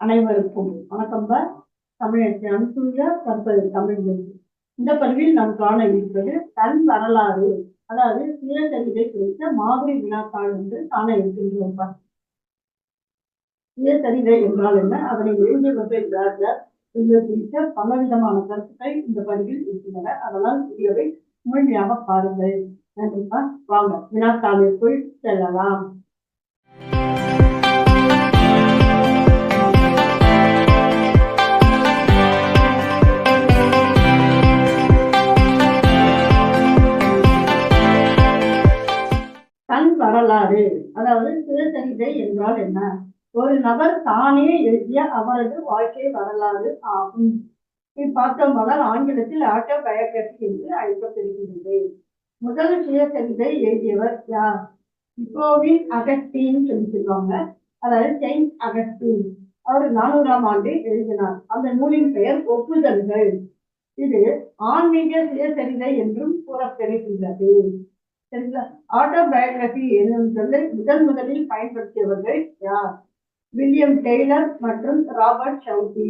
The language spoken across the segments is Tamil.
அனைவருக்கும் வணக்கம் தமிழத்தை அனுப்புகிற கற்பது தமிழ் இந்த பதிவில் நாம் காண இருப்பது தன் வரலாறு அதாவது சுயசரிதை குறித்த மாதிரி வினாத்தாள் என்று காண இருக்கின்றோம் சுயசரிதை என்றால் என்ன? அதனை எழுதியவர்கள் யார் யார் என்பது குறித்த பலவிதமான கருத்துக்கள் இந்த பதிவில் இருக்கின்றன. அதனால் வீடியோவை முழுமையாக பாருங்கள். நன்றிப்பா. வாங்க வினாத்தாளிற்குள் செல்லலாம். வரலாறு. அதாவது சுயசரிதை என்றால் என்ன? ஒரு நபர் தானே எழுதிய அவரது வாழ்க்கை வரலாறு ஆகும். இது ஆங்கிலத்தில் ஆங்கிலத்தில் ஆட்டோபயோகிராபி என்று அழைக்கப்படுகிறது முதல் சுயசரிதை எழுதியவர் யார்? இப்போவின் அகஸ்டின் சொல்லி சொல்லுவாங்க அதாவது செயின்ட் அகஸ்டின். அவர் நானூறாம் ஆண்டு எழுதினார். அந்த நூலின் பெயர் ஒப்புதல்கள். இது ஆன்மீக சுயசரிதை என்றும் கூறப்பெறுகின்றது சரிங்களா? ஆட்டோபயோகிராபி என்னும் சொல்லை முதன் முதலில் பயன்படுத்தியவர்கள் யார்? வில்லியம் டெய்லர் மற்றும் ராபர்ட் சவுதி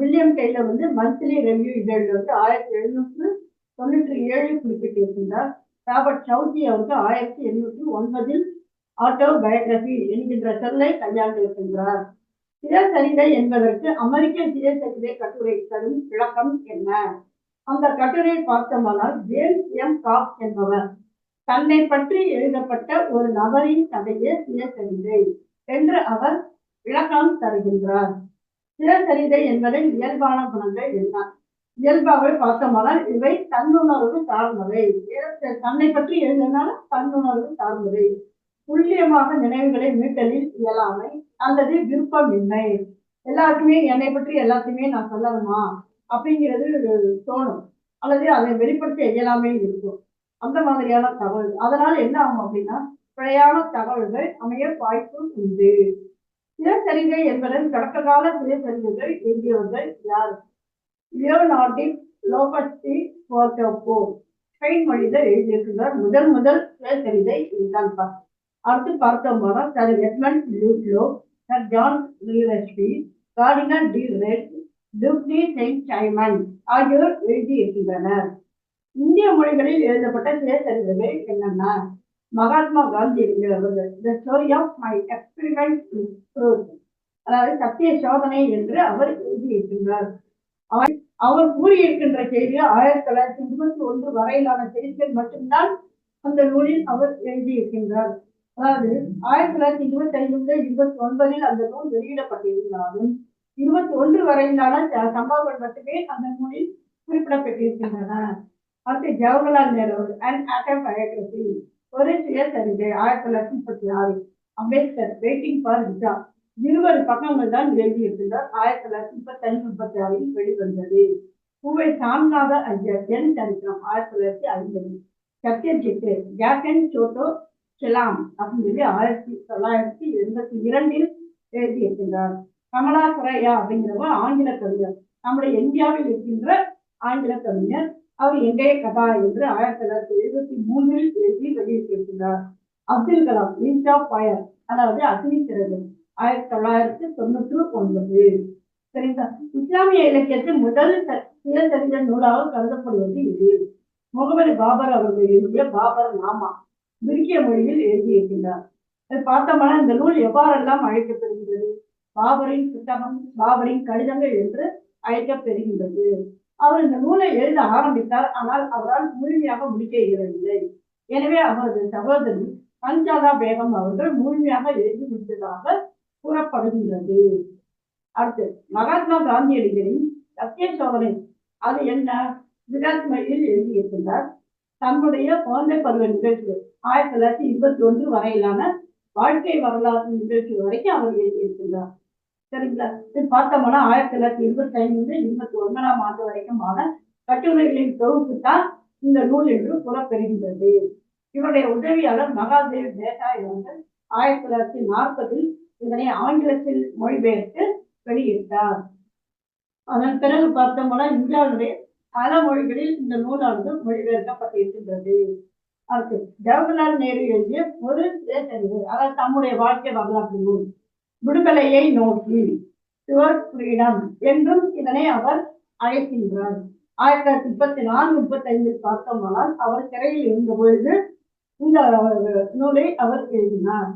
வில்லியம் டெய்லர் வந்து மந்த்லி ரெவ்யூ இதழில் வந்து ஆயிரத்தி எழுநூற்று தொண்ணூற்றி ஏழு குறிப்பிட்டிருக்கின்றார். ராபர்ட் சவுதி அவருக்கு ஆயிரத்தி எண்ணூற்றி ஒன்பதில் ஆட்டோ பயோகிராபி என்கின்ற சொல்லை கையாண்டிருக்கின்றார் சுயசரிதை என்பதற்கு அமெரிக்க சுயசரிதை கட்டுரை தரும் விளக்கம் என்ன? அந்த கட்டுரை பார்த்தோமானால் ஜேம்ஸ் எம் காப் என்பவர். தன்னை பற்றி எழுதப்பட்ட ஒரு நபரின் கதையே சுயசரிதை என்று அவர் விளக்கம் தருகின்றார். சுயசரிதை என்பதின் இயல்பான குணங்கள் என்ன இயல்பாகவே பார்த்தோமானால் இவை தன்னுணர்வு சார்ந்தவை. தன்னை பற்றி எழுதினால தன்னுணர்வு சார்ந்தவை. துல்லியமாக நினைவுகளை மீட்டலில் இயலாமை அல்லது விருப்பமின்மை எல்லாருக்குமே என்னை பற்றி எல்லாத்தையுமே நான் சொல்லணுமா? அப்படிங்கிறது தோணும். அல்லது அதை வெளிப்படுத்த இயலாமை இருக்கும். அந்த மாதிரியான தகவல். அதனால் என்ன ஆகும் அப்படின்னா பிழையான தகவல்கள் அமைய வாய்ப்பு உண்டு. சுயசரிகை என்பதன் தொடக்க கால சுயசரிகைகள் எழுதியவர்கள் யார் லியோனார்டிக் லோபஸ்டி போர்டோப்போ ஸ்பெயின் மொழியில எழுதியிருக்கிறார் முதல் முதல் சுயசரிதை இதுதான். அடுத்து பார்த்தோம்னா sir Edmund Ludlow sir John Reresby cardinal de Retz டுப்டி Saint Simon ஆகியோர் எழுதியிருக்கின்றனர். இந்திய மொழிகளில் எழுதப்பட்ட சுயசரிதைகள் என்னென்ன Mahatma Gandhi என்கிறவர்கள் the story of my experiment அதாவது சத்திய சோதனை என்று அவர் எழுதியிருக்கின்றார். அவர் கூறியிருக்கின்ற செய்தி ஆயிரத்தி தொள்ளாயிரத்தி இருபத்தி ஒன்று வரையிலான செய்திகள் மட்டும்தான் அந்த நூலில் அவர் எழுதியிருக்கின்றார். அதாவது ஆயிரத்தி தொள்ளாயிரத்தி இருபத்தி ஐந்து முதல் இருபத்தி ஒன்பதில் அந்த நூல் வெளியிடப்பட்டிருந்தாலும் இருபத்தி ஒன்று வரையிலான சம்பவங்கள் மட்டுமே அந்த நூலில் குறிப்பிடப்பட்டிருக்கின்றன. அடுத்து ஜவஹர்லால் நேரு அண்ட் ஆட்டோபயோகிராபி ஒரு சுயசரிதை ஆயிரத்தி தொள்ளாயிரத்தி முப்பத்தி ஆறு. அம்பேத்கர் வெயிட்டிங் ஃபார் விசா இருபது பக்கங்கள் தான் எழுதியிருக்கிறார் ஆயிரத்தி தொள்ளாயிரத்தி முப்பத்தி ஐந்து முப்பத்தி ஆறில் வெளிவந்தது. பூவை சாமிநாத ஐயர் என் சரித்திரம் ஆயிரத்தி தொள்ளாயிரத்தி ஐம்பது. சத்யஜித்து ஜாக்கன் சோட்டோ செலாம் அப்படின்னு சொல்லி ஆயிரத்தி தொள்ளாயிரத்தி எண்பத்தி இரண்டில் எழுதியிருக்கின்றார். கமலா சுரையா அப்படிங்கிறவங்க ஆங்கில கவிஞர். நம்முடைய இந்தியாவில் இருக்கின்ற ஆங்கில கவிஞர். அவர் எங்கே கதா என்று ஆயிரத்தி தொள்ளாயிரத்தி எழுபத்தி மூன்றில் எழுதி வெளியிட்டிருக்கிறார் Abdul Kalam wings of fire அதாவது அக்னி சிறகு ஆயிரத்தி தொள்ளாயிரத்தி தொண்ணூற்று ஒன்பது. சரிங்களா? இஸ்லாமிய இலக்கியத்தில் முதல் சுயசரித நூலாக கருதப்படுவது இது. முகமது பாபர் அவர்கள் எழுதிய பாபர் நாமா துருக்கிய மொழியில் எழுதியிருக்கின்றார். பார்த்தோம்னா இந்த நூல் எவ்வாறெல்லாம் அழைக்கப்படுகின்றது? பாபரின் புத்தகம் பாபரின் கடிதங்கள் என்று அழைக்கப்பெறுகின்றது அவர் இந்த நூலை எழுத ஆரம்பித்தார். ஆனால் அவரால் முழுமையாக முடிக்க இயலவில்லை. எனவே அவரது சகோதரி பஞ்சாதா பேகம் அவர்கள் முழுமையாக எழுதி முடித்ததாக கூறப்படுகின்றது. அடுத்து மகாத்மா காந்தியடிகளின் சத்திய சோதனை. அது என்ன? குஜராத் எழுதியிருக்கின்றார். தன்னுடைய குழந்தை பருவ நிகழ்ச்சிகள். ஆயிரத்தி தொள்ளாயிரத்தி இருபத்தி ஒன்று வரையிலான வாழ்க்கை வரலாற்று நிகழ்ச்சி வரைக்கும் அவர் எழுதியிருக்கின்றார். சரிங்களா? இது பார்த்தோம்னா ஆயிரத்தி தொள்ளாயிரத்தி இருபத்தி ஐந்து இருபத்தி ஒன்பதாம் ஆண்டு வரைக்குமான கட்டுரைகளின் தொகுப்பு தான் இந்த நூல் என்று கூறப்பெறுகின்றது. இவருடைய உதவியாளர் மகாதேவ் தேசாய் அவர்கள் ஆயிரத்தி தொள்ளாயிரத்தி நாற்பதில் இதனை ஆங்கிலத்தில் மொழிபெயர்த்து வெளியிட்டார். அதன் பிறகு பார்த்தோம்னா இந்தியாவுடைய பல மொழிகளில் இந்த நூலானது மொழிபெயர்க்கப்பட்டிருக்கின்றது. அடுத்து ஜவஹர்லால் நேரு எழுதிய ஒரு சுயசரிதை அதாவது தம்முடைய வாழ்க்கை வரலாற்று நூல். விடுதலையை நோக்கி யுவர் ஃப்ரீடம் என்றும் இதனை அவர் அழைக்கின்றார். ஆயிரத்தி தொள்ளாயிரத்தி முப்பத்தி நான்கு முப்பத்தி ஐந்தில் பார்த்தோமானால் அவர் சிறையில் இருந்த பொழுது இந்த நூலை அவர் எழுதினார்.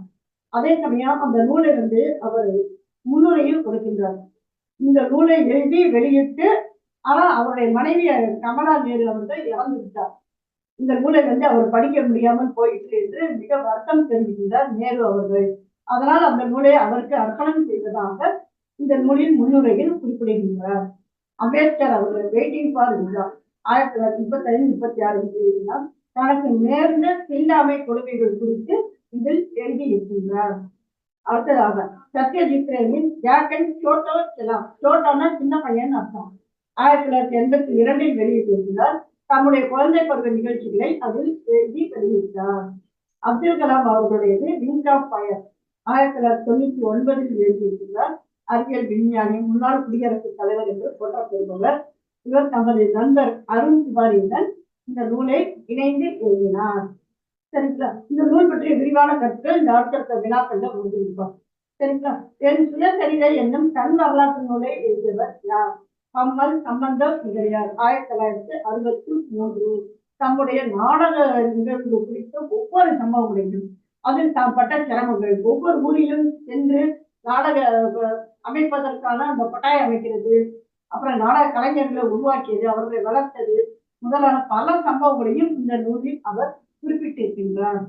அதே சமயம் அந்த நூலை வந்து அவர் முன்னுரையில் கொடுக்கின்றார். இந்த நூலை எழுதி வெளியிட்டு ஆனா அவருடைய மனைவி கமலா நேரு அவர்கள் இறந்து விட்டார். இந்த நூலை வந்து அவர் படிக்க முடியாமல் போயிற்று என்று மிக வருத்தம் தெரிவிக்கின்றார் நேரு அவர்கள். அதனால் அந்த நூலை அவருக்கு அர்ப்பணம் செய்வதாக இந்த நூலின் முன்னுரையில் குறிப்பிடுகின்றார். அம்பேத்கர் அவர்கள் வெயிட்டிங் ஃபார் இந்தியா ஆயிரத்தி தொள்ளாயிரத்தி முப்பத்தி ஐந்து முப்பத்தி ஆறு எழுதினார். தனக்கு நேர்ந்த தீண்டாமை கொள்கைகள் குறித்து இதில் எழுதியிருக்கின்றார். அடுத்ததாக சத்யஜித் ரேயின் ஜாக்கன் சோட்டோ செலாம் சோட்டோன்னா சின்ன பையன் அர்த்தம். ஆயிரத்தி தொள்ளாயிரத்தி எண்பத்தி இரண்டில் வெளியிட்டிருந்தார் தம்முடைய குழந்தை பருவ நிகழ்ச்சிகளை அதில் எழுதி வெளியிட்டார். அப்துல் கலாம் அவர்களுடையது விங் ஆஃப் ஃபயர் ஆயிரத்தி தொள்ளாயிரத்தி தொண்ணூத்தி ஒன்பதில் எழுதியிருக்கிறார் அறிவியல் விஞ்ஞானி முன்னாள் குடியரசுத் தலைவர் என்று போற்றப்படுபவர். இவர் தமது நண்பர் அருண் திவாரியுடன் இந்த நூலை இணைந்து எழுதினார். சரிங்களா? இந்த நூல் பற்றிய விரிவான கருத்துக்கள் இந்த அடுத்தடுத்த வினாக்கள்ல முடிஞ்சிருப்பார் சரிங்களா? என் சுயசரிதை என்னும் தன் வரலாற்று நூலை எழுதியவர் யார்? கம்மல் சம்பந்தம் முதலியார் ஆயிரத்தி தொள்ளாயிரத்தி அறுபத்தி மூன்று. தம்முடைய நாடக நிகழ்வு குறித்த ஒவ்வொரு சம்பவங்களையும் அதில் தான் பட்ட சிரமங்கள். ஒவ்வொரு ஊரிலும் சென்று நாடக அமைப்பதற்கான அந்த கொட்டாய் அமைக்கிறது. அப்புறம் நாடக கலைஞர்களை உருவாக்கியது அவர்களை வளர்த்தது முதலான பல சம்பவங்களையும் இந்த நூலில் அவர் குறிப்பிட்டிருக்கின்றார்.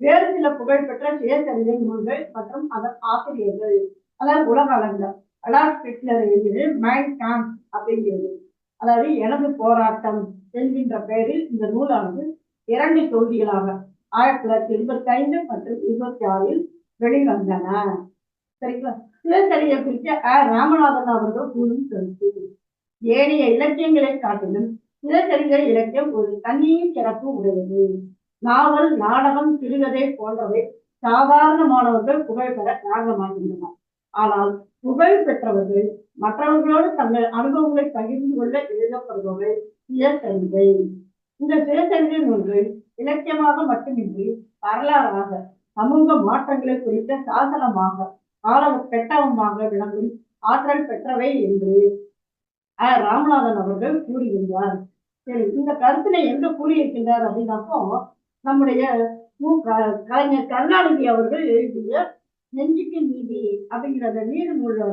வேறு சில புகழ்பெற்ற சுயசரிதை நூல்கள் மற்றும் அதன் ஆசிரியர்கள் அதாவது உலக அளந்த அலாட் ஹிட்லர் எழுதியது மைண்ட் கேம்ப் அப்படிங்கிறது. அதாவது எனது போராட்டம் என்கின்ற பெயரில் இந்த நூலானது இரண்டு தொகுதிகளாக ஆயிரத்தி தொள்ளாயிரத்தி இருபத்தி ஐந்து மற்றும் இருபத்தி ஆறில் வெளிவந்தன. சரிங்களா? சுயசரிதை குறித்து அ ராமநாதன் அவர்கள் கூறும் கருத்து. ஏனைய இலக்கியங்களை காட்டிலும் சுயசரிதை இலக்கியம் ஒரு தனியின் சிறப்பு உடையது. நாவல் நாடகம் சிறுகதை போன்றவை சாதாரணமானவர்கள் புகழ் பெற காரணமாகின்றன. ஆனால் புகழ் பெற்றவர்கள் மற்றவர்களோடு தங்கள் அனுபவங்களை பகிர்ந்து கொள்ள எழுதப்படுபவை சுயசரிதை. இந்த சுயசரிதை நூல்கள் இலக்கியமாக மட்டுமின்றி வரலாறாக சமூக மாற்றங்களை குறித்த சாசனமாக ஆள பெட்டவமாக விளங்கும் ஆற்றல் பெற்றவை என்று அ. ராமநாதன் அவர்கள் கூறுகின்றார் சரி இந்த கருத்தினை எங்க கூறியிருக்கின்றார் அப்படின்னாக்கோ நம்முடைய மு. கலைஞர் கருணாநிதி அவர்கள் எழுதிய நெஞ்சுக்கு நீதி அப்படிங்கிற அந்த நீதி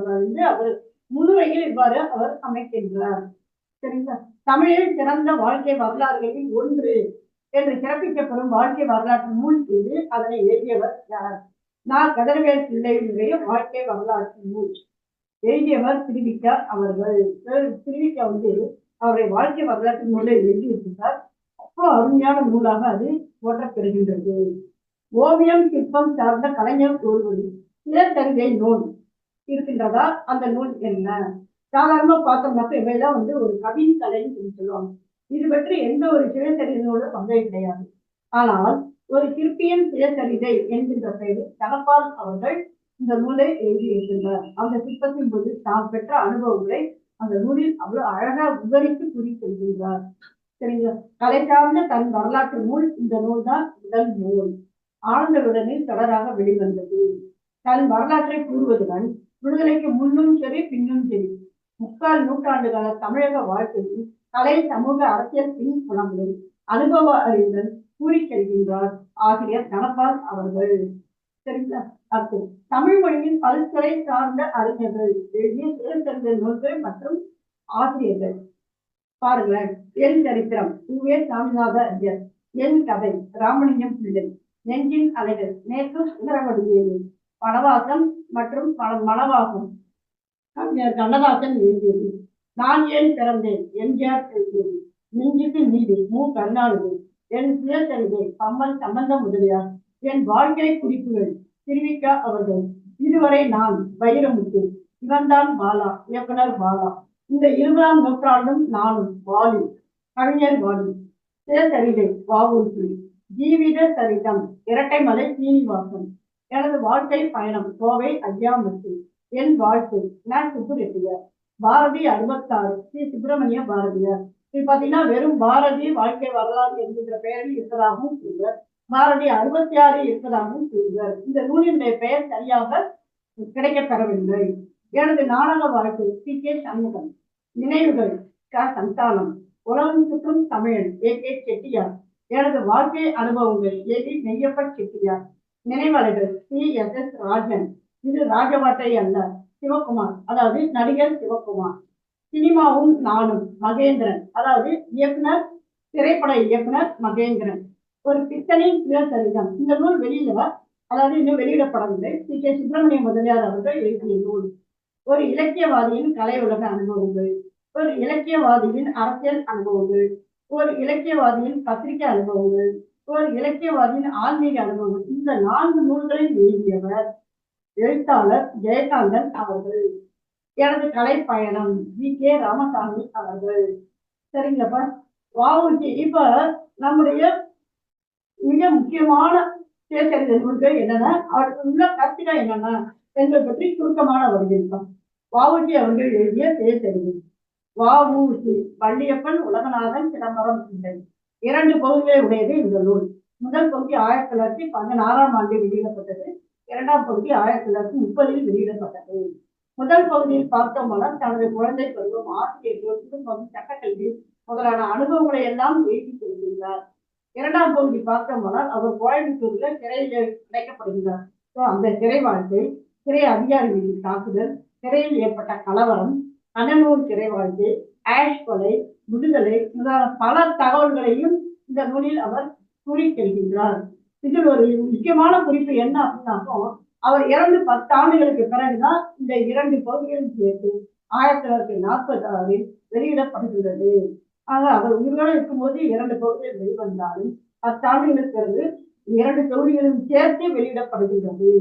வந்து அவர் முன்னுரையில் இவ்வாறு அவர் அமைக்கின்றார் சரிங்களா தமிழில் சிறந்த வாழ்க்கை வரலாறுகளில் ஒன்று என்று சிறப்பிக்கப்படும் வாழ்க்கை வரலாற்று நூல் இது. அதனை எழுதியவர் யார்? நான் கதிரவேல் பிள்ளையினுடைய வாழ்க்கை வரலாற்று நூல். எழுதியவர் திருவிக்கா அவர்கள். திருவிக்கா வந்து அவருடைய வாழ்க்கை வரலாற்று நூலை எழுதியிருக்கிறார் அவ்வளோ அருமையான நூலாக அது போற்றப்பெறுகின்றது ஓவியம் சிற்பம் சார்ந்த கலைஞர் தோல்வது சிறத்தறிகை நூல் இருக்கின்றதா? அந்த நூல் என்ன? சாதாரணமாக பார்த்தோம்னாக்க இவையெல்லாம் வந்து ஒரு கவின் கலைன்னு சொல்லி சொல்லுவாங்க. இது பற்றி எந்த ஒரு சிறத்தறிகை பங்கே கிடையாது. ஆனால் ஒரு சிற்பியின் சிறத்தறிகை என்கின்ற பெயரில் தனபால் அவர்கள் இந்த நூலை எழுதியிருக்கின்றார். அந்த சிற்பத்தின் போது தாம் பெற்ற அனுபவங்களை அந்த நூலில் அவ்வளவு அழகா விவரித்து குறிப்பிடுகின்றார் சரிங்களா? கலை சார்ந்த தன் வரலாற்று நூல் இந்த நூல் தான் முதல் நூல். ஆழ்ந்தவுடனில் தொடராக வெளிவந்தது. தன் வரலாற்றை கூறுவதுடன் விடுதலைக்கு முன்னும் சரி பின்னும் சரி முக்கால் நூற்றாண்டு கால தமிழக வாழ்க்கையில் கலை சமூக அரசியல் பின்புலங்களில் அனுபவ அறிவுடன் கூறி செல்கின்றார் ஆசிரியர் தனபால் அவர்கள். சரிங்களா? அடுத்து தமிழ் மொழியின் பல்துறை சார்ந்த அறிஞர்கள் எழுதிய சிறந்த நூல்கள் மற்றும் ஆசிரியர்கள். பாருங்களேன் என் சரித்திரம் வே. சாமிநாத ஐயர் என் கதை ராமலிங்கம் பிள்ளை நெஞ்சின் அலைகள் நேற்று சுந்தரவடிவேலு வனவாசம் மற்றும் பல மனவாசம் கண்ணதாசன் எழுதியது. நான் ஏன் பிறந்தேன்? எம்ஜிஆர் எழுதியது. நெஞ்சுக்கு நீதி மு. கருணாநிதி. என் சுயசரிதை கம்மல் சம்பந்த முதலியார். என் வாழ்க்கை குறிப்புகள் திருவிக்கா அவர்கள். இதுவரை நான் வைரமுத்து. இவன்தான் பாலா இயக்குனர் பாலா. இந்த இருபதாம் நூற்றாண்டும் நானும் வாலி கவிஞர் வாலி. சுயசரிதை வாவூசி ஜீவித சரிதம். இரட்டைமலை சீனிவாசன் எனது வாழ்க்கை பயணம் கோவை ஐயாமுத்து என் வாழ்க்கை. நான் சுப்புரெட்டியார் பாரதி அறுபத்தாறு. ஸ்ரீ சுப்பிரமணிய பாரதியார் இது பாத்தீங்கன்னா வெறும் பாரதி வாழ்க்கை வரலாறு என்கின்ற பெயரில் இருப்பதாகவும் கூறுவர் பாரதி அறுபத்தி ஆறு இருப்பதாகவும் கூறுவர் இந்த நூலினுடைய பெயர் சரியாக கிடைக்கப் பெறவில்லை எனது நாடக வாழ்க்கை சி. கே. சண்முகம் நினைவுகள் க. சந்தானம் உலகம் சுற்றும் தமிழன் ஏ. கே. செட்டியார் எனது வாழ்க்கை அனுபவங்கள் ஏ. டி மெய்யப்ப செட்டியார் நினைவாளர்கள் சி. எஸ். எஸ். ராஜன் இது ராஜவாட்டை அல்ல சிவகுமார். அதாவது நடிகர் சிவகுமார். சினிமாவும் நானும் மகேந்திரன். அதாவது இயக்குனர் திரைப்பட இயக்குனர் மகேந்திரன். ஒரு பித்தனின் சுயசரிதம். இந்த நூல் வெளியில அதாவது இன்னும் வெளியிடப்படவில்லை. சி. கே. சுப்பிரமணிய முதலியார் அவர்கள் எழுதிய நூல். ஒரு இலக்கியவாதியின் கலை உலக அனுபவங்கள். ஒரு இலக்கியவாதியின் அரசியல் அனுபவங்கள். ஒரு இலக்கியவாதியின் பத்திரிகை அனுபவங்கள். ஒரு இலக்கியவாதியின் ஆன்மீக அனுபவங்கள். இந்த நான்கு நூல்களில் எழுதியவர் எழுத்தாளர் ஜெயகாந்தன் அவர்கள். எனது கலை பயணம் வி. கே. ராமசாமி அவர்கள். சரிங்களப்பா வாவுச்சி இப்ப நம்முடைய மிக முக்கியமான சேகரித்த நூல்கள் என்னென்ன அவருக்கு உள்ள கருத்துக்கள் என்னென்ன என்பது பற்றி சுருக்கமான வருகின்றோம் வாவுச்சி அவர்கள் எழுதிய சேகரிவு வாவுசி வள்ளியப்பன் உலகநாதன் சிதம்பரம் பிள்ளை இரண்டு பகுதிகளை உடையது இந்த நூல். முதல் பகுதி ஆயிரத்தி தொள்ளாயிரத்தி பதினாறாம் ஆண்டு வெளியிடப்பட்டது. இரண்டாம் பகுதி ஆயிரத்தி தொள்ளாயிரத்தி முப்பதில் வெளியிடப்பட்டது. முதல் பகுதியில் பார்த்தோம்னால் தனது குழந்தை பருவம் ஆசிரியர்கள் குடும்பம் சட்டக்கல்வி முதலான அனுபவங்களை எல்லாம் எழுதி கொள்கின்றார் இரண்டாம் பகுதி பார்த்தோம்னால் அவர் கோயம்புத்தூர்ல சிறையில் அடைக்கப்படுகிறார். ஸோ அந்த சிறை வாழ்க்கை சிறை அதிகாரிகளின் தாக்குதல் சிறையில் ஏற்பட்ட கலவரம் அனநூல் சிறை வாழ்க்கை ஆஷ் கொலை விடுதலை முதலான பல தகவல்களையும் இந்த நூலில் அவர் கூறி செல்கின்றார் இதில் ஒரு முக்கியமான குறிப்பு என்ன அப்படின்னாக்கோ அவர் இறந்து பத்து ஆண்டுகளுக்கு பிறகுதான் இந்த இரண்டு பகுதிகளும் சேர்த்து ஆயிரத்தி தொள்ளாயிரத்தி நாற்பத்தி ஆறில் வெளியிடப்படுகிறது ஆக அவர் உயிரோடு இருக்கும்போது இரண்டு பகுதிகள் வெளிவந்தாலும் பத்து ஆண்டுகளுக்கு பிறகு இரண்டு தொகுதிகளும் சேர்த்து வெளியிடப்படுகின்றது.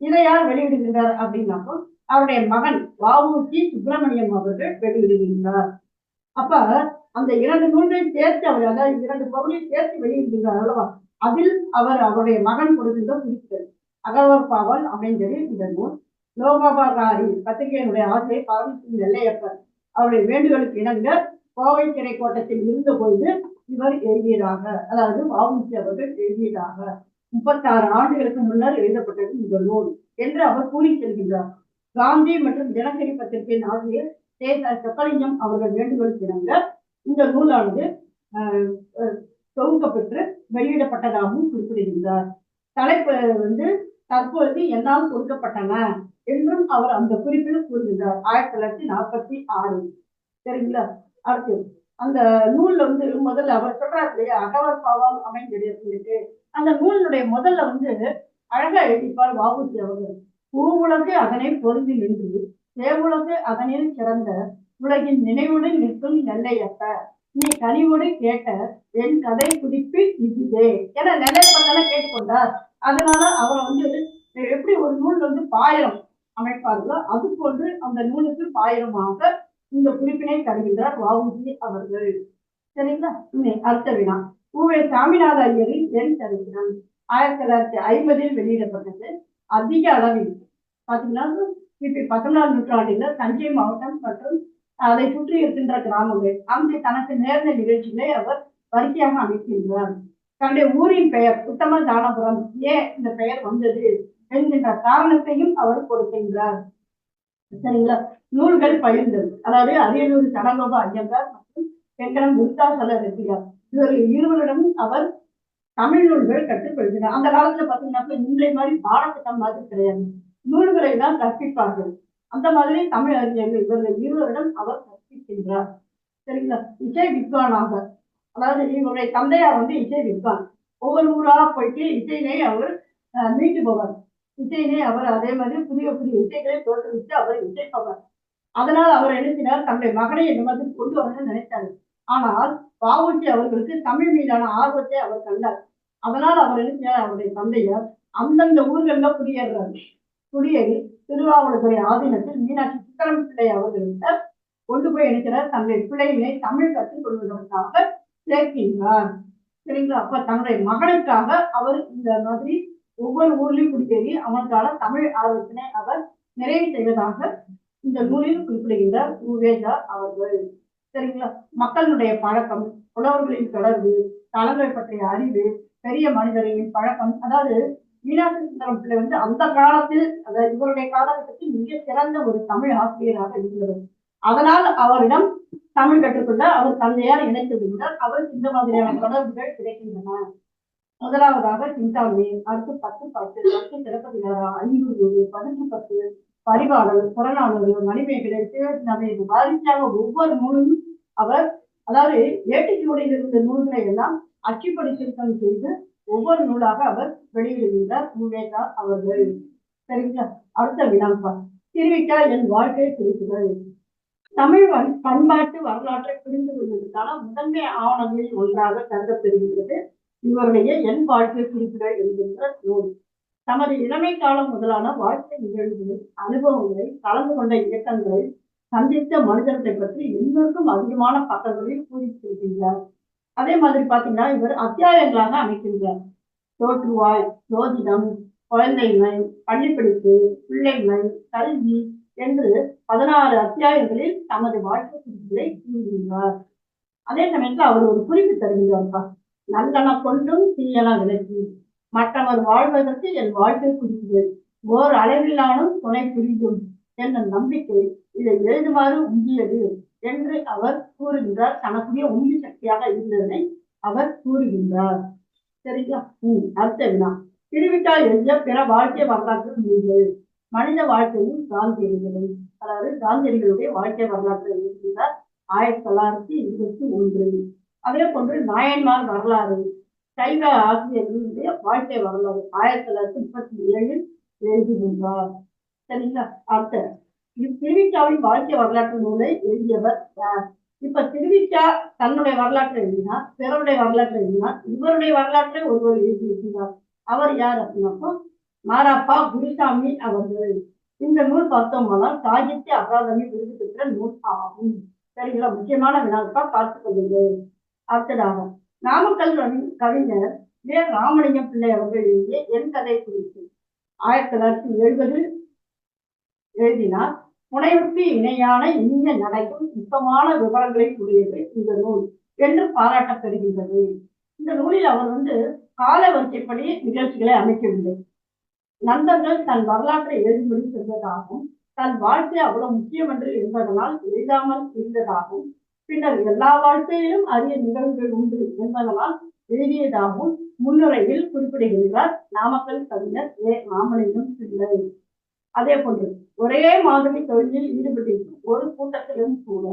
இதை யார் வெளியிடுகின்றார் அப்படின்னாக்கோ அவருடைய மகன் வஉசி சுப்பிரமணியம் அவர்கள் வெளியிடுகின்றார். அப்ப அந்த இரண்டு நூல்களையும் சேர்த்து அவர் அதாவது இரண்டு பகுதியை சேர்த்து வெளியிடுகின்றார் அல்லவா? அதில் அவர் அவருடைய மகன் கொடுக்கின்ற குறிப்புகள். அகவர் பாவல் அப்படிங்கிறது இந்த நூல் லோகபாகாரி பத்திரிகையினுடைய ஆசிரியர் பாவித்து நெல்லையப்பர் அவருடைய வேண்டுகளுக்கு இணங்க கோவை திரை கோட்டத்தில் இருந்த பொழுது இவர் எழுதியதாக அதாவது வாவுசி அவர்கள் எழுதியதாக முப்பத்தாறு ஆண்டுகளுக்கு முன்னர் எழுதப்பட்டது இந்த நூல் என்று அவர் கூறி செல்கின்றார். காந்தி மற்றும் தினசரி பத்திரிகையின் ஆசிரியர் தேச செப்பலிங்கம் அவர்கள் வேண்டுகோளுக்கு இணங்க இந்த நூலானது தொகுக்கப்பட்டு தொகுக்கப்பெற்று வெளியிடப்பட்டதாகவும் குறிப்பிடுகின்றார். தலைப்பு வந்து தற்பொழுது என்னால் கொடுக்கப்பட்டன என்றும் அவர் அந்த குறிப்பில் கூறுகின்றார். ஆயிரத்தி தொள்ளாயிரத்தி நாற்பத்தி ஆறு. சரிங்களா? அடுத்து அந்த நூல்ல வந்து முதல்ல அவர் சொல்றாரு இல்லையா? அகவர் பாவால் அமைந்தது சொல்லிட்டு. அந்த நூலினுடைய முதல்ல வந்து அழகா எழுதிப்பார் வாவுசி அவர்கள். பூவுலகு அதனை பொருந்தி நின்று தேவுலகு அதனில் சிறந்த உலகின் நினைவுடன் நிற்கும் நெல்லையப்ப நீ கனிவோடு கேட்ட என் கதை குறிப்பு இதுவே. என நெல்லையப்பதான கேட்டுக்கொண்டார் அதனால அவர் வந்து எப்படி ஒரு நூல் வந்து பாயிரம் அமைப்பார்களோ அது போன்று அந்த நூலுக்கு பாயிரமாக இந்த குறிப்பினை தருகின்றார் வஉசி அவர்கள். சரிங்களா? அடுத்த வினா. ஊவே சாமிநாத ஐயரின் என் சரித்திரம் ஆயிரத்தி தொள்ளாயிரத்தி ஐம்பதில் வெளியிடப்பட்டது அதிக அளவில். பாத்தீங்கன்னா கிபி பத்தொன்பதாம் நூற்றாண்டில் தஞ்சை மாவட்டம் மற்றும் அதை சுற்றி இருக்கின்ற கிராமங்கள் அங்கே தனக்கு நேர்ந்த நிகழ்ச்சிகளை அவர் வரிசையாக அமைக்கின்றார். தன்னுடைய ஊரின் பெயர் உத்தம தானபுரம் ஏன் இந்த பெயர் வந்தது என்கின்ற காரணத்தையும் அவர் கொடுக்கின்றார். சரிங்களா? நூல்கள் பகிர்ந்தது. அதாவது அரியலூர் சடங்கோபா ஐயங்கார் மற்றும் வெங்கடம் முத்தாசல ரெட்டியார் இவர்கள் இருவரிடமும் அவர் தமிழ் நூல்கள் கற்றுக்கொள்கிறார் அந்த காலத்துல பாத்தீங்கன்னா இன்றைய மாதிரி பாடத்திட்டம் மாதிரி கிடையாது. நூல்களை தான் கற்பிப்பார்கள். அந்த மாதிரி தமிழ் அறிஞர்கள் இவர்கள் இருவரிடம் அவர் கற்பிக்கின்றார். சரிங்களா? இசை வித்வானாக. அதாவது இவருடைய தந்தையார் வந்து இசை வித்வான். ஒவ்வொரு ஊராக போயிட்டு இசையினை அவர் மீட்டுபவர் இசையினை அவர் அதே மாதிரி புதிய புதிய இசைகளை தோற்றுவித்து அவர் இசைப்பவர் அதனால் அவர் எழுதினார் தன்னுடைய மகனை இந்த மாதிரி கொண்டு வரணும்னு நினைத்தார். ஆனால் பாவூட்டி அவர்களுக்கு தமிழ் மீதான ஆர்வத்தை அவர் கண்டார். அதனால் அவர் எழுதினார் அவருடைய தந்தையார் அந்தந்த ஊர்களில் குடியேறாரு குடியேறி திருவாவூர்துறை ஆதீனத்தில் மீனாட்சி சித்தரம் பிள்ளை அவர்களிடம் கொண்டு போய் எடுக்கிறார் தன்னுடைய பிள்ளைகளை தமிழ் கற்றுக் கொள்வதற்காக சேர்க்கின்றார். சரிங்களா? அப்ப தன்னுடைய மகனுக்காக அவர் இந்த மாதிரி ஒவ்வொரு ஊர்லயும் குடியேறி அவனுக்கான தமிழ் ஆர்வத்தினை அவர் நிறைவு செய்வதாக இந்த நூலில் குறிப்பிடுகின்றார் உவேஜா அவர்கள். சரிங்களா? மக்களுடைய பழக்கம் புலவர்களின் தொடர்பு தளங்கள் பற்றிய அறிவு பெரிய மனிதர்களின் பழக்கம் அதாவது மீனாட்சி சுந்தரம் பிள்ளை வந்து அந்த காலத்தில் அதாவது இவருடைய காலகட்டத்தில் மிக சிறந்த ஒரு தமிழ் ஆசிரியராக இருந்தவர். அதனால் அவரிடம் தமிழ் கற்றுக்கொள்ள அவர் தந்தையார் இணைத்து விடுகிறார் அவருக்கு இந்த மாதிரியான தொடர்புகள் கிடைக்கின்றன. முதலாவதாக சிந்தாமணி அடுத்து பத்து பத்து அடுத்து சிறப்பதிகாரா ஐநூறு பதினெட்டு பத்து பரிவாளர் புறநானூறு மணிமேகலை சிவநதை வாரிசாக ஒவ்வொரு நூலும் அவர் அதாவது ஏட்டுச்சூடையில் இருந்த நூல்களை எல்லாம் அச்சுப்படி திருத்தம் செய்து ஒவ்வொரு நூலாக அவர் வெளியிடுகின்றார் முவேதா அவர்கள். சரிங்களா? அடுத்த வினாப்பா. திருவிக்கா என் வாழ்க்கை குறிப்புகள். தமிழ் பண்பாட்டு வரலாற்றை புரிந்து கொள்வதற்கான முதன்மை ஆவணங்களில் ஒன்றாக கருதப்பெறுகிறது இவருடைய என் வாழ்க்கை குறிப்புகள் என்கின்ற நூல். தமது இளமை காலம் முதலான வாழ்க்கை நிகழ்வுகள் அனுபவங்களை கலந்து கொண்ட இயக்கங்களை சந்தித்த மனிதர்களை பற்றி எல்லோருக்கும் அதிகமான பக்கங்களில் கூறியிருக்கின்றார் அதே மாதிரி பாத்தீங்கன்னா இவர் அத்தியாயங்களாக அமைக்கின்றார். தோற்றுவாய் ஜோதிடம் குழந்தைகள் பள்ளிப்படிப்பு பிள்ளைகள் கல்வி என்று பதினாறு அத்தியாயங்களில் தமது வாழ்க்கை குறிப்புகளை கூறுகின்றார். அதே சமயத்தில் அவர் ஒரு குறிப்பு தருகின்றார்ப்பா. நல்லன கொண்டும் தீயன விலக்கி மற்றவர் வாழ்வதற்கு என் வாழ்க்கை குறிப்புகள் ஓர் அளவிலானும் துணை புரியும் என்ற நம்பிக்கை இதை எழுதுமாறு உந்தியது என்று அவர் கூறுகின்றார். தனக்குரிய உண்மை சக்தியாக இருந்ததனை அவர் கூறுகின்றார். சரிங்களா? உம் அடுத்த வினா. திருவிட்டால் எழுதிய பிற வாழ்க்கை வரலாற்று நூல்கள் மனித வாழ்க்கையும் காந்தியடிகளும் அதாவது காந்தியடிகளுடைய வாழ்க்கை வரலாற்றை எழுதுகின்றார் ஆயிரத்தி தொள்ளாயிரத்தி இருபத்தி ஒன்று. அதே போன்று நாயன்மார் வரலாறு சைவ ஆசிரியர்களுடைய வாழ்க்கை வரலாறு ஆயிரத்தி தொள்ளாயிரத்தி முப்பத்தி ஏழில் எழுதுகின்றார் சரிங்களா? அடுத்த இது திருவிக்காவின் வாழ்க்கை வரலாற்று நூலை எழுதியவர் யார் இப்ப திருவிக்கா தன்னுடைய வரலாற்றை எழுதினார் பிறருடைய வரலாற்றை எழுதினார் இவருடைய வரலாற்றை ஒருவர் எழுதியிருக்கிறார். அவர் யார் அப்படின்னாக்கோ மாராப்பா குருசாமி அவர்கள். இந்த நூல் பார்த்தோம்னா சாகித்ய அகாதமி விருது பெற்ற நூல் ஆகும். சரிங்களா? முக்கியமான வினாக்கா பார்த்து கொள்ளுங்கள். அடுத்ததாக நாமக்கல் கவிஞர் வே ராமலிங்கம் பிள்ளை அவர்கள் எழுதிய என் கதை குறித்து ஆயிரத்தி தொள்ளாயிரத்தி எழுபதில் எழுதினார். புனைவுக்கு இணையான இனிய நடையும் சுத்தமான விவரங்களை உடையது இந்த நூல் என்று பாராட்டப்பெறுகின்றது இந்த நூலில் அவர் வந்து கால வரிசைப்படி நிகழ்ச்சிகளை அமைக்கவில்லை. நண்பர்கள் தன் வரலாற்றை எழுதிபடி சென்றதாகவும் தன் வாழ்க்கை அவ்வளவு முக்கியம் என்று என்பதனால் எழுதாமல் இருந்ததாகவும் பின்னர் எல்லா வாழ்க்கையிலும் அரிய நிகழ்வுகள் உண்டு என்பதனால் எழுதியதாகவும் முன்னுரையில் குறிப்பிடுகின்றார். நாமக்கல் கவிஞர் ஏ. ராமலிங்கம் பிள்ளை அதே போன்று ஒரே மாதிரி தொழிலில் ஈடுபட்டிருக்கும். ஒரு கூட்டத்திலும் கூட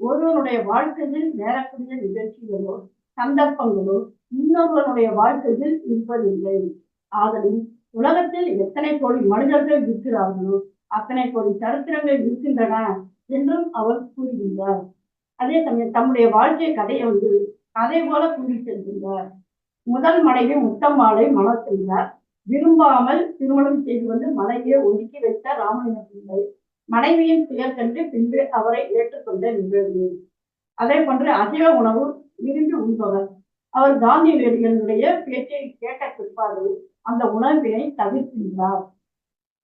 ஒருவனுடைய வாழ்க்கையில் நேரக்கூடிய நிகழ்ச்சிகளோ சந்தர்ப்பங்களோ இன்னொருவனுடைய வாழ்க்கையில் இருப்பதில்லை. ஆதலின் உலகத்தில் எத்தனை கோடி மனிதர்கள் இருக்கிறார்களோ அத்தனை கோடி சரித்திரங்கள் இருக்கின்றன என்றும் அவர் கூறுகின்றார். அதே சமயம் தம்முடைய வாழ்க்கை கதையை வந்து அதே போல கூறி செல்கின்றார். முதல் மனைவி முத்தம்மாளை மனம் செய்தார் விரும்பாமல் திருமணம் செய்து வந்து மனைவியை ஒதுக்கி வைத்த ராமலிங்க பிள்ளை மனைவியின் துயர் கண்டு பின்பு அவரை ஏற்றுக்கொண்ட நிகழ்வு அதே போன்று அசைவ உணவு விரும்பி உண்பவர். அவர் காந்தியடிகளுடைய பேச்சை கேட்ட பிற்பாடு அந்த உணவினை தவிர்க்கின்றார்.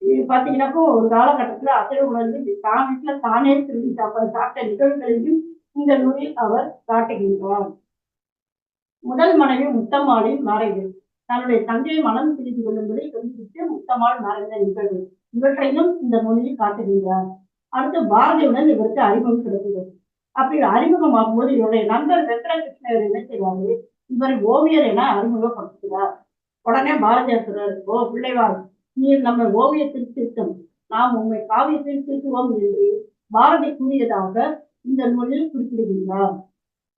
இது பாத்தீங்கன்னாக்கோ ஒரு காலகட்டத்துல அசைவ உணவு தான் வீட்டுல தானே திரும்பி சாப்பிட சாப்பிட்ட நிகழ்வுகளையும் இந்த நூலில் அவர் காட்டுகின்றார். முதல் மனைவி முத்தம்மாளின் மறைவு. தன்னுடைய தந்தையை மனம் பிரிந்து கொள்ளும்படி சொல்லிவிட்டு முத்தம்மாள் மறைந்த நிகழ்வு. இவற்றையும் இந்த நூலில் காட்டுகின்றார். அடுத்து பாரதியுடன் இவருக்கு அறிமுகம் கிடைக்கிறது அப்படி அறிமுகமாகும் போது இவருடைய நண்பர் வெங்கடகிருஷ்ணர் என்ன செய்வாரு? இவர் ஓவியர் என அறிமுகப்படுத்துகிறார். உடனே பாரதியார் சொல்றாரு ஓ பிள்ளைவாள் நீ நம்ம ஓவியத்தில் திருத்தம். நாம் உண்மை காவியத்தில் திருத்துவோம் என்று பாரதி கூறியதாக இந்த நூலில் குறிப்பிடுகின்றார்.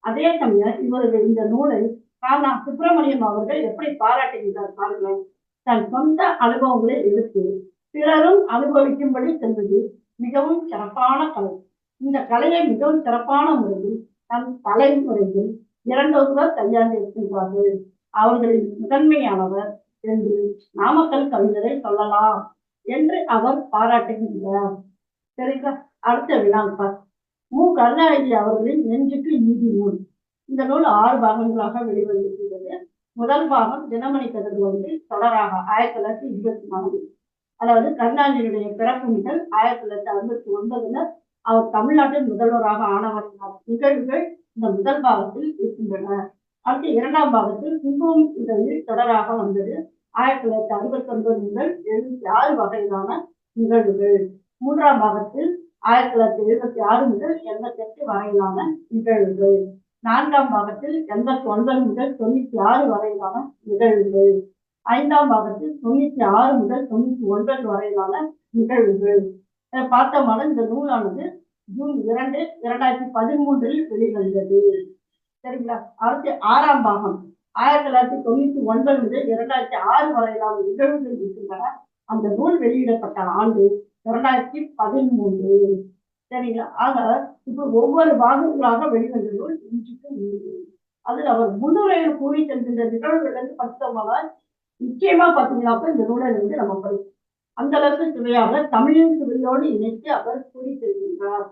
அதே சமயம் இவரது இந்த நூலை காரணம் சுப்பிரமணியம் அவர்கள் எப்படி பாராட்டுகிறார் பாருங்கள். தன் சொந்த அனுபவங்களை எடுத்து பிறரும் அனுபவிக்கும்படி செல்வது மிகவும் சிறப்பான கலை. இந்த கலையை மிகவும் சிறப்பான முறையில் தன் தலைமுறையில் இரண்டொருவர் கையாண்டு இருக்கின்றார்கள். அவர்களின் முதன்மையானவர் என்று நாமக்கல் கவிஞரை சொல்லலாம் என்று அவர் பாராட்டுகின்றார். சரிங்களா அடுத்த வினாப்பா மு. கருணாநிதி அவர்களின் நெஞ்சுக்கு நீதி நூல். இந்த நூல் ஆறு பாகங்களாக வெளிவந்திருக்கிறது முதல் பாகம் தினமணி கதிர் வந்து தொடராக ஆயிரத்தி தொள்ளாயிரத்தி இருபத்தி நாலு அதாவது கருணாநிதியுடைய பிறப்பு முதல் ஆயிரத்தி தொள்ளாயிரத்தி அறுபத்தி ஒன்பதுல அவர் தமிழ்நாட்டின் முதல்வராக ஆனவர் நிகழ்வுகள் இந்த முதல் பாகத்தில் இருக்கின்றன. அடுத்து இரண்டாம் பாகத்தில் குங்குமம் இதழில் தொடராக வந்தது. ஆயிரத்தி தொள்ளாயிரத்தி அறுபத்தி ஒன்பது முதல் எழுபத்தி ஆறு வகையிலான நிகழ்வுகள். மூன்றாம் பாகத்தில் ஆயிரத்தி தொள்ளாயிரத்தி எழுபத்தி ஆறு முதல் எண்பத்தி எட்டு வரையிலான நிகழ்வுகள். நான்காம் பாகத்தில் எண்பத்தி ஒன்பது முதல் தொண்ணூத்தி ஆறு வரையிலான நிகழ்வுகள். ஐந்தாம் பாகத்தில் தொண்ணூத்தி ஆறு முதல் தொண்ணூத்தி ஒன்பது வரையிலான நிகழ்வுகள். பார்த்தமான பார்த்தோம்னா இந்த நூலானது ஜூன் இரண்டு இரண்டாயிரத்தி பதிமூன்றில் வெளிவந்தது. சரிங்களா? அடுத்து ஆறாம் பாகம். ஆயிரத்தி தொள்ளாயிரத்தி தொண்ணூத்தி ஒன்பது முதல் இரண்டாயிரத்தி ஆறு வரையிலான நிகழ்வுகள் இருக்கின்றன. அந்த நூல் வெளியிடப்பட்ட ஆண்டு இரண்டாயிரத்தி பதிமூன்று. சரிங்களா? ஆக இப்ப ஒவ்வொரு பாகங்களாக வெளிவந்த நூல் இன்றைக்கு. அதில் அவர் முன்னுரையில் கூறி செல்கின்ற நிகழ்வுகள் வந்து படித்தோம்னால் நிச்சயமா பார்த்தீங்கன்னாக்க இந்த நூலை வந்து நம்ம படிப்போம் அந்த அளவுக்கு சுவையாக தமிழின் சுவையோடு இணைத்து அவர் கூறி செல்கின்றார்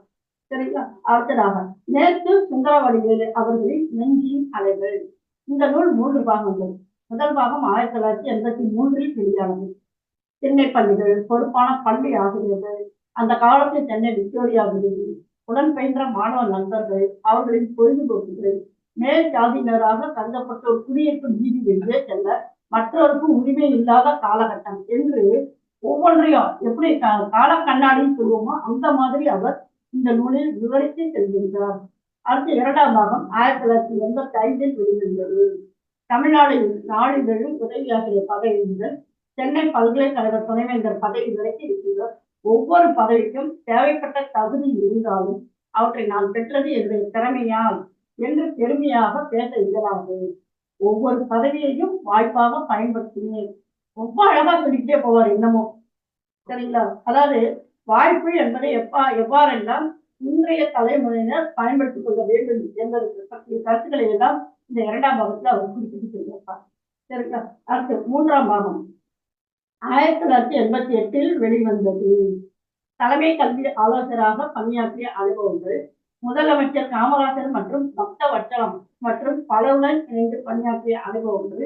சரிங்களா? அடுத்ததாக நேற்று சுந்தரவடிவேலு அவர்களின் நெஞ்சின் அலைகள். இந்த நூல் மூன்று பாகங்கள். முதல் பாகம் ஆயிரத்தி தொள்ளாயிரத்தி எண்பத்தி மூன்றில் வெளியானது. சென்னை பள்ளிகள் பொறுப்பான பள்ளி ஆசிரியர்கள் அந்த காலத்தில் சென்னை விக்டோரியா விடுதி. உடன்பயின்ற மாணவ நண்பர்கள் அவர்களின் பொழுதுபோக்குகள் மேல் ஜாதியினராக கருதப்பட்ட ஒரு குடியிருப்பு நீதி வெளியே செல்ல மற்றவருக்கும் உரிமை இல்லாத காலகட்டம் என்று ஒவ்வொன்றையும் எப்படி கால கண்ணாடின்னு சொல்லுவோமோ அந்த மாதிரி அவர் இந்த நூலில் விவரித்து செல்கின்றார். அடுத்து இரண்டாம் பாகம் ஆயிரத்தி தொள்ளாயிரத்தி எண்பத்தி ஐந்தில் வெளிவந்தது. தமிழ்நாடு நாளிதழும் உதவியாகிய பதவி முதல் சென்னை பல்கலைக்கழக துணைவேந்தர் பதவி வரைக்கும் இருக்கின்றார். ஒவ்வொரு பதவிக்கும் தேவைப்பட்ட தகுதி இருந்தாலும் அவற்றை நான் பெற்றது என்னுடைய திறமையால் என்று பெருமையாக பேச இயலாது. ஒவ்வொரு பதவியையும் வாய்ப்பாக பயன்படுத்தினேன். ரொம்ப அழகா சொல்லிக்கிட்டே போவார் இன்னமும். சரிங்களா? அதாவது வாய்ப்பு என்பதை எப்பா எவ்வாறெல்லாம் இன்றைய தலைமுறையினர் பயன்படுத்திக் கொள்ள வேண்டும் என்பது பற்றிய கருத்துக்களை எல்லாம் இந்த இரண்டாம் பாகத்துல அவர் குறிப்பிட்டு சொல்லியிருப்பார். சரிங்களா? அடுத்து மூன்றாம் பாகம். ஆயிரத்தி தொள்ளாயிரத்தி எண்பத்தி எட்டில் வெளிவந்தது. தலைமை கல்வி ஆலோசகராக பணியாற்றிய அனுபவங்கள் முதலமைச்சர் காமராஜர் மற்றும் பக்த பக்தவச்சலம் மற்றும் பலருடன் இணைந்து பணியாற்றிய அனுபவங்கள்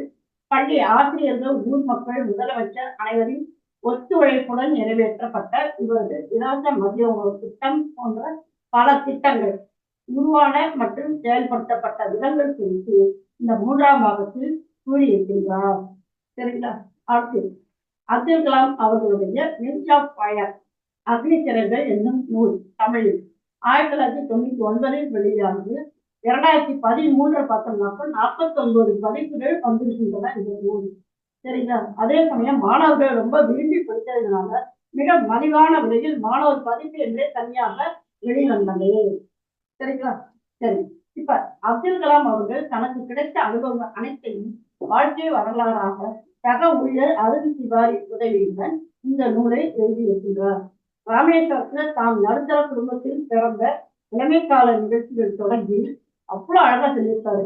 பள்ளி ஆசிரியர்கள் ஊர் மக்கள் முதலமைச்சர் அனைவரின் ஒத்துழைப்புடன் நிறைவேற்றப்பட்ட இவரது இலவச மதிய உணவு திட்டம் போன்ற பல திட்டங்கள் உருவான மற்றும் செயல்படுத்தப்பட்ட விதங்கள் குறித்து இந்த மூன்றாம் பாகத்தில் கூறியிருக்கின்றார். சரிங்களா? அடுத்து அப்துல் கலாம் அவர்களுடைய விங்ஸ் ஆஃப் ஃபயர் அக்னி என்னும் நூல் தமிழில் ஆயிரத்தி தொள்ளாயிரத்தி தொண்ணூத்தி ஒன்பதில் வெளியானது. இரண்டாயிரத்தி பதிமூன்று பார்த்தோம்னாக்க நாற்பத்தி ஒன்பது பதிப்புகள் வந்திருக்கின்றன இந்த நூல். சரிங்களா? அதே சமயம் மாணவர்கள் ரொம்ப விரும்பி படித்ததுனால மிக மலிவான விலையில் மாணவர் பதிப்பு என்றே தனியாக வெளிவந்தது. சரிங்களா? சரி. இப்ப அப்துல் கலாம் அவர்கள் தனக்கு கிடைத்த அனுபவங்கள் அனைத்தையும் வாழ்க்கை வரலாறாக சக ஊழியர் அருண் திவாரி உதவியுடன் இந்த நூலை எழுதியிருக்கின்றார். ராமேஸ்வரத்தில் தாம் நடுத்தர குடும்பத்தில் பிறந்த இளமைக்கால நிகழ்ச்சிகள் தொடங்கி அவ்வளவு அழகா சொல்லியிருக்காரு.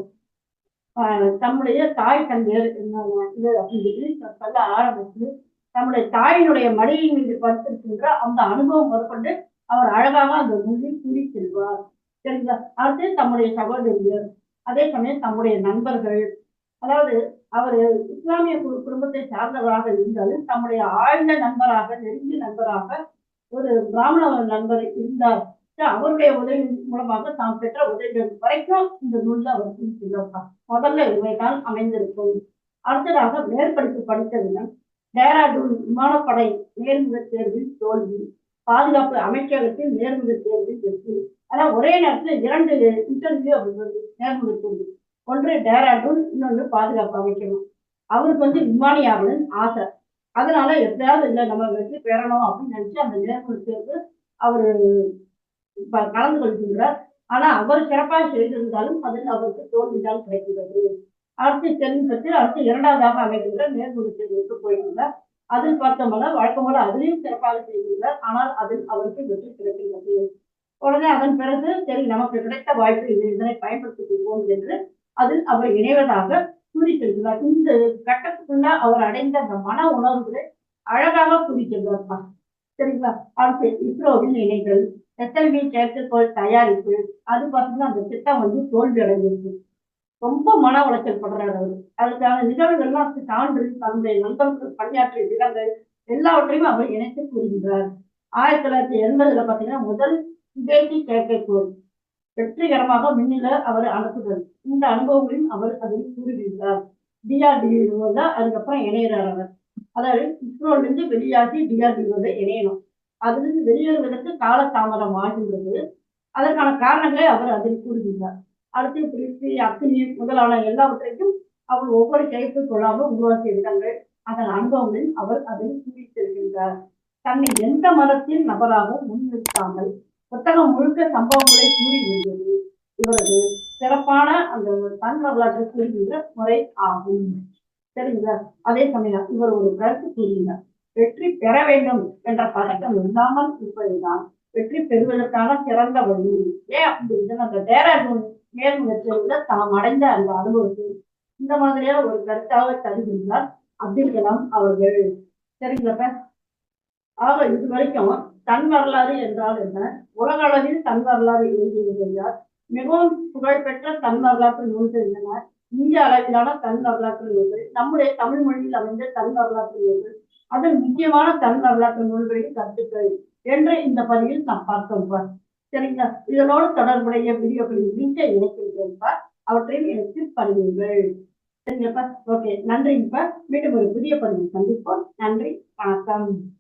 தம்முடைய தாய் தந்தையர் என்ன இது அப்படின்னு சொல்ல ஆரம்பிச்சு தம்முடைய தாயினுடைய மடியின் மீது படுத்திருக்கின்ற அந்த அனுபவம் முதற்கொண்டு அவர் அழகாக அந்த நூலில் கூறி செல்வார் சரிங்களா? அடுத்து தம்முடைய சகோதரியர் அதே சமயம் தம்முடைய நண்பர்கள் அதாவது அவர் இஸ்லாமிய குடும்பத்தை சார்ந்தவராக இருந்தாலும் தம்முடைய ஆழ்ந்த நண்பராக நெருங்கிய நண்பராக ஒரு பிராமண நண்பர் இருந்தார். அவருடைய உதவி மூலமாக தாம் பெற்ற உதவிகள் வரைக்கும் இந்த நூல்ல அவர் குறிப்பிட்டிருப்பார். முதல்ல இவைதான் அமைந்திருக்கும். அடுத்ததாக மேற்படிப்பு படித்ததினம் டேராடூன் விமானப்படை நேர்முக தேர்வில் தோல்வி பாதுகாப்பு அமைச்சகத்தின் நேர்முக தேர்வில் வெற்றி. அதான் ஒரே நேரத்தில் இரண்டு இன்டர்வியூ அவர் நேர்முக தேர்வு ஒன்று டேராடூன் இன்னொன்று பாதுகாப்பு அமைக்கணும் அவருக்கு வந்து விமானி ஆகணும்னு ஆசை. அதனால எப்படியாவது இல்லை நம்ம வெற்றி பெறணும் அப்படின்னு நினைச்சு அந்த நேர்முக அவர் ப- கலந்து கொள்கின்றார். ஆனா அவர் சிறப்பாக செய்திருந்தாலும் அதில் அவருக்கு தோல்விதான் கிடைக்கின்றது. அடுத்து தென்பத்தில் அடுத்து இரண்டாவதாக அமைகின்ற நேர்முக தேர்வுக்கு போயிருந்தார். அதில் பார்த்தோம்னா வழக்கம் போல அதிலையும் சிறப்பாக செய்திருந்தார். ஆனால் அதில் அவருக்கு வெற்றி கிடைக்கின்றது உடனே அதன் பிறகு சரி நமக்கு கிடைத்த வாய்ப்பு இது இதனை பயன்படுத்திக் கொள்வோம் என்று அதில் அவர் இணைவதாக கூறி செல்கிறார் இந்த கட்டத்துக்குள்ள அவர் அடைந்த அந்த மன உணர்வுகளை அழகாக குறிப்பிடுவார் சரிங்களா? அடுத்து இஸ்ரோவின் இணைகள் எத்தனை செயற்கைக்கோள் தயாரிப்பு அது பார்த்தீங்கன்னா அந்த திட்டம் வந்து தோல்வி அடைஞ்சிருக்கு. ரொம்ப மன உளைச்சல் படுறாரு அவர். அதுக்கான நிகழ்வுகள்லாம் சான்று தன்னுடைய நண்பர்கள் பணியாற்றிய விதங்கள் எல்லாவற்றையும் அவர் இணைத்து கூறுகின்றார். ஆயிரத்தி தொள்ளாயிரத்தி எண்பதுல பாத்தீங்கன்னா முதல் சுதேசி செயற்கைக்கோள் வெற்றிகரமாக மின்னில அவர் அனுப்புதல். இந்த அனுபவங்களையும் அவர் அதில் கூறுகின்றார் டிஆர்டிஓல அதுக்கப்புறம் இணையிறார் அவர். அதாவது இஸ்ரோல இருந்து வெளியாகி டிஆர்டிஓல இணையணும். அதிலிருந்து வெளியேறுவதற்கு காலதாமதம் ஆகின்றது. அதற்கான காரணங்களை அவர் அதில் கூறுகின்றார் அடுத்து பிரித்தி அக்னி முதலான எல்லாவற்றையும் அவர் ஒவ்வொரு கைப்பு கொள்ளாமல் உருவாக்கிய விதங்கள். அதன் அனுபவங்களில் அவர் அதில் குறித்திருக்கின்றார் தன்னை எந்த மதத்தின் நபராகவும் முன்னிறுத்தாமல் புத்தகம் முழுக்க சம்பவங்களை கூறி வருவது இவரது சிறப்பான அந்த தன் வரலாற்றை கூறுகின்ற முறை ஆகும். சரிங்களா? அதே சமயம் இவர் ஒரு கருத்து கூறுகிறார். வெற்றி பெற வேண்டும் என்ற பழக்கம் இல்லாமல் இருப்பதுதான் வெற்றி பெறுவதற்கான சிறந்த வழி. ஏன் அப்படின்னு அந்த டேராடூன் நேர்முகத்தை விட தாம் அடைந்த அந்த அனுபவத்தை இந்த மாதிரியான ஒரு கருத்தாக தருகின்றார் அப்துல் கலாம் அவர்கள். சரிங்களா ஆக இது வரைக்கும் தன் வரலாறு என்றால் என்ன? உலக அளவில் தன் வரலாறு எழுதியது என்றால் மிகவும் புகழ்பெற்ற தன் வரலாற்று நூல்கள் என்னென்ன இந்திய அளவிலான தன் வரலாற்று நூல்கள் நம்முடைய தமிழ் மொழியில் அமைந்த தன் வரலாற்று நூல்கள் அதில் முக்கியமான தன் வரலாற்று நூல்களின் கருத்துக்கள் என்று இந்த பதிவில் நாம் பார்த்தோம் சரிங்களா? இதனோடு தொடர்புடைய வீடியோக்களின் லிங்கை இணைக்கின்றேன் அவற்றையும் எனக்கு பதிவுங்கள் சரிங்கப்பா ஓகே. நன்றிங்கப்பா மீண்டும் ஒரு புதிய பதிவில் சந்திப்போம். நன்றி. வணக்கம்.